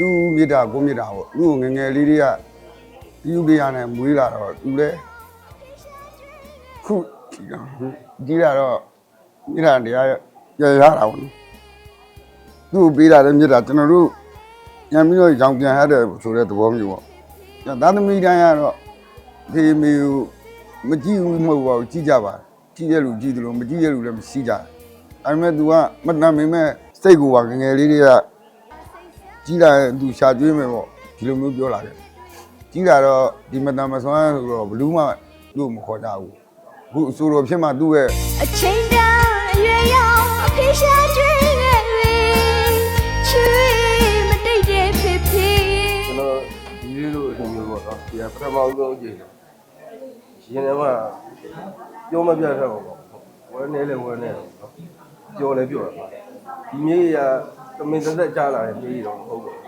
သူ့မြစ်တာကိုမြစ်တာပေါ့သူ့ကိုငယ်ငယ်လေးတွေကဒီယူလေးရနဲ့မွေးလာတော့သူလည်းခုကြီးလာတော့မြစ်တာတရားရရရတာပေါ့နော်သူ့ကိုပေးတာလည်းမြစ်တာကျွန်တော်တို့ညံပြီးတော့ရောင်ပြန်ရတဲ့ဆိုတဲ့သဘောမျိုးပေါ့သားသမီးတိုင်းကတော့ဒီမျိုးမကြည့်ဘူးမဟုတ်ပါဘူးကြည့်ကြပါကြည့်ရလူကြည့်တယ်လို့မကြည့်ရလူလည်းမရှိကြဘူးဒါပေမဲ့ तू ကမတန်မိမဲ့စိတ်ကိုပါငယ်ငယ်လေးတွေက ကြီးလာရင်သူရှာကျွေးမယ်ပေါ့ဒီလိုမျိုးပြောလာတယ်ကြီးလာတော့ဒီမတန်မဆွမ်းဆိုတော့ဘလူးမှသူ့ကိုမခေါ်ကြဘူးအခုအဆိုတော်ဖြစ်မှသူ့ရဲ့အချိန်တန်အရွယ်ရောက်အဖေရှာကျွေးခဲ့လေချွေးမတိတ်တဲ့ဖေဖေကျွန်တော်ဒီလေးလိုအချိန်မျိုးပေါ့နော်ဒီကပထမဆုံးအကြိမ်ရှင်ထဲမှာပြောမပြတ်တော့ပေါ့ဝဲနေလေဝဲနေနော်ပြောလဲပြောတာဒီမြေကြီးက တမင်သက်သက်ကြားလာတယ်မြေကြီးတော့မဟုတ်ဘူး